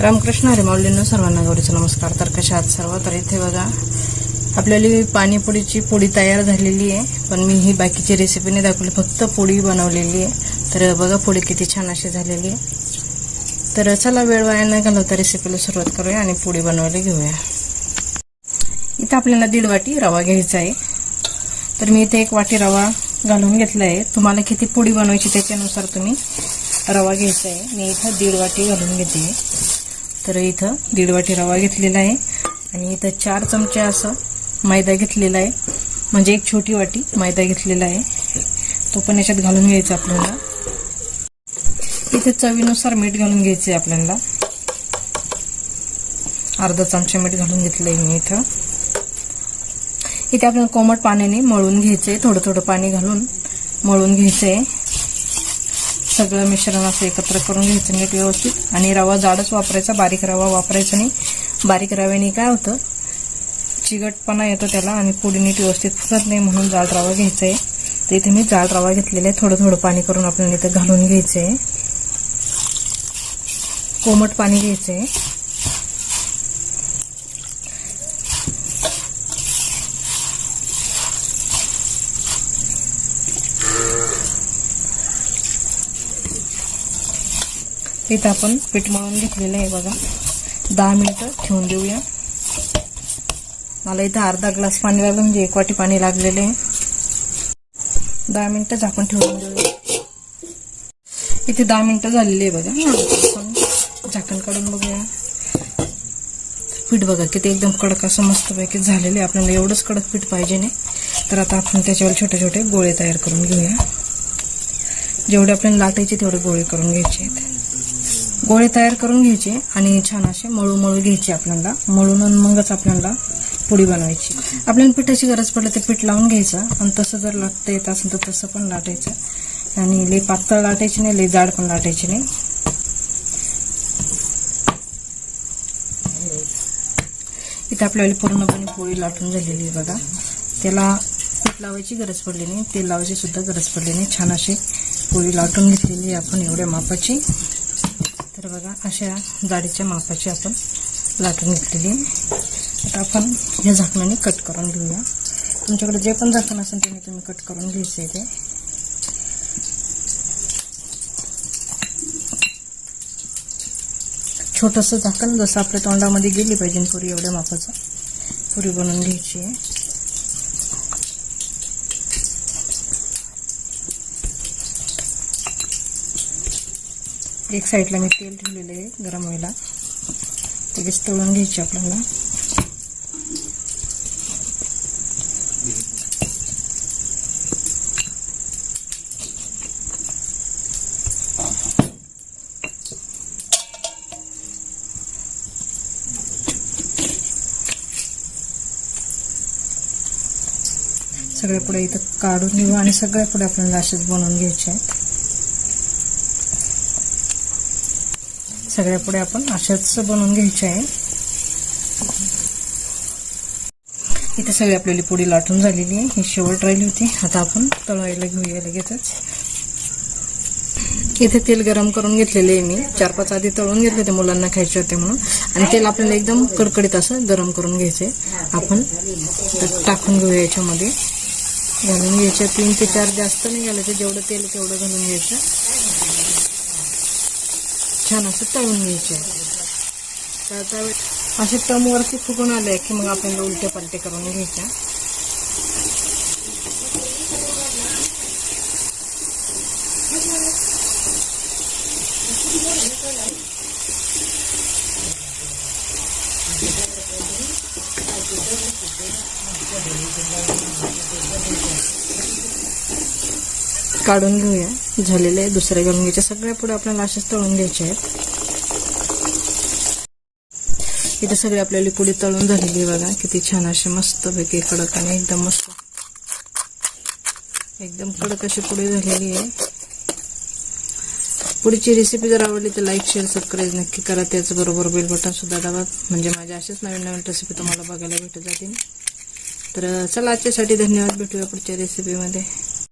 रामकृष्ण हरी सर्वांना गौरीचा नमस्कार. तर कशा आहात सर्व? तर इथे बघा आपल्याला पाणीपुडीची पाणीपुरीची पोळी तयार झालेली आहे पण मी ही बाकीची रेसिपी नाही दाखवली. फक्त पोळी बनवलेली आहे. तर बघा पोळी किती छान अशी झालेली आहे. तर चला वेळ वाया न घालवता रेसिपीला सुरुवात करूया आणि पोळी बनवायला घेऊया. इथं आपल्याला दीड वाटी रवा घ्यायचा आहे. तर मी इथे एक वाटी रवा घालून घेतला आहे तुम्हाला किती पोळी बनवायची त्याच्यानुसार तुम्ही रवा घ्यायचा आहे. मी इथं दीड वाटी घालून घेते. तर इथं दीड वाटी रवा घेतलेला आहे. आणि इथं चार चमचे असं मैदा घेतलेला आहे. म्हणजे एक छोटी वाटी मैदा घेतलेला आहे. तो पण याच्यात घालून घ्यायचा आपल्याला. इथे चवीनुसार मीठ घालून घ्यायचे आपल्याला. अर्धा चमचा मीठ घालून घेतलंय मी इथं. इथे आपल्याला कोमट पाण्याने मळून घ्यायचे थोडं थोडं पाणी घालून मळून घ्यायचंय. सगळं मिश्रण असं एकत्र करून घ्यायचं नीट व्यवस्थित. आणि रवा जाडच वापरायचा बारीक रवा वापरायचा नाही. बारीक रव्याने काय होतं चिकटपणा येतो त्याला आणि पुढे नीट व्यवस्थित फुगत नाही म्हणून जाड रवा घ्यायचा आहे तर इथे मी जाड रवा घेतलेला आहे थोडं थोडं पाणी करून आपल्याला इथं घालून घ्यायचं आहे कोमट पाणी घ्यायचं आहे इथं आपण पीठ मळून घेतलेलं आहे बघा. दहा मिनिटं ठेवून देऊया. मला इथं अर्धा ग्लास पाणी लागलं म्हणजे एक वाटी पाणी लागलेलं आहे. दहा मिनिटं आपण ठेवून देऊया. इथे दहा मिनिटं झालेली आहे बघा. आपण झाकण काढून बघूया. पीठ बघा किती एकदम कडक असं मस्तपैकी झालेले आहे. आपल्याला एवढंच कडक पीठ पाहिजे नाही. तर आता आपण त्याच्यावर छोटे छोटे गोळे तयार करून घेऊया. जेवढे आपल्याला लाटायचे तेवढे गोळे करून घ्यायचे आहेत. गोळे तयार करून घ्यायचे आणि छान असे मळू मळू घ्यायचे आपल्याला. मळून मगच आपल्याला पुडी बनवायची. आपल्याला पिठाची गरज पडली ते पीठ लावून घ्यायचं. आणि तसं जर लाटता येत असेल तर तसं पण लाटायचं. आणि लई पातळ लाटायची नाही लई जाड पण लाटायची नाही. इथे आपल्याला पूर्णपणे पोळी लाटून झालेली आहे बघा. त्याला पीठ लावायची गरज पडली नाही. तेल लावायची सुद्धा गरज पडली नाही. छान अशी पोळी लाटून घेतलेली आहे आपण एवढ्या मापाची. तर बघा अशा जाडीच्या मापाची आपण लाटून घेतलेली आता आपण ह्या झाकणाने कट करून घेऊया. तुमच्याकडे जे पण झाकण असेल त्याने तुम्ही कट करून घ्यायचं आहे ते. छोटंसं झाकण जसं आपल्या तोंडामध्ये गेली पाहिजे पुरी एवढ्या मापाचं. पुरी बनवून घ्यायची आहे. एक साईडला मी तेल ठेवलेलं आहे गरम व्हायला. लगेच तळून घ्यायची आपल्याला. सगळ्या पुढे इथं काढून घेऊ आणि सगळ्या पुढे आपल्याला असेच बनवून घ्यायचे आहेत. सगळ्या पुढे आपण अशाच बनवून घ्यायचे आहे. इथे सगळी आपल्याला पुडी लाटून झालेली आहे. ही शेवट राहिली होती. आता आपण तळवायला घेऊया लगेचच. इथे तेल गरम करून घेतलेले आहे मी. चार पाच आधी तळून घेतले होते मुलांना खायचे होते म्हणून. आणि तेल आपल्याला एकदम कडकडीत असं गरम करून घ्यायचंय. आपण टाकून घेऊया याच्यामध्ये. घालून घ्यायचं. तीन ते चार जास्त नाही घालायचं. जेवढं तेल तेवढं घालून घ्यायचं. छान असं तळून घ्यायचे तर असे टमवरती फुगून आले की मग आपल्याला उलटे पलटे करून घ्यायच्या. काढून घेऊया. झालेले आहे. दुसऱ्या घालून घ्यायच्या सगळ्या पुढे आपल्याला असेच तळून घ्यायचे आहेत. इथे सगळी आपल्याला पुढे तळून झालेली आहे बघा. किती छान असे मस्त पैकी कडक आणि एकदम मस्त. एकदम कडक अशी पुढे झालेली आहे. पुढची रेसिपी जर आवडली तर लाईक शेअर सबस्क्राईब नक्की करा. त्याचबरोबर बेल बटन सुद्धा दाबा. म्हणजे माझ्या असेच नवीन नवीन रेसिपी तुम्हाला बघायला भेटत जातील. तर चला आजच्यासाठी धन्यवाद. भेटूया पुढच्या रेसिपीमध्ये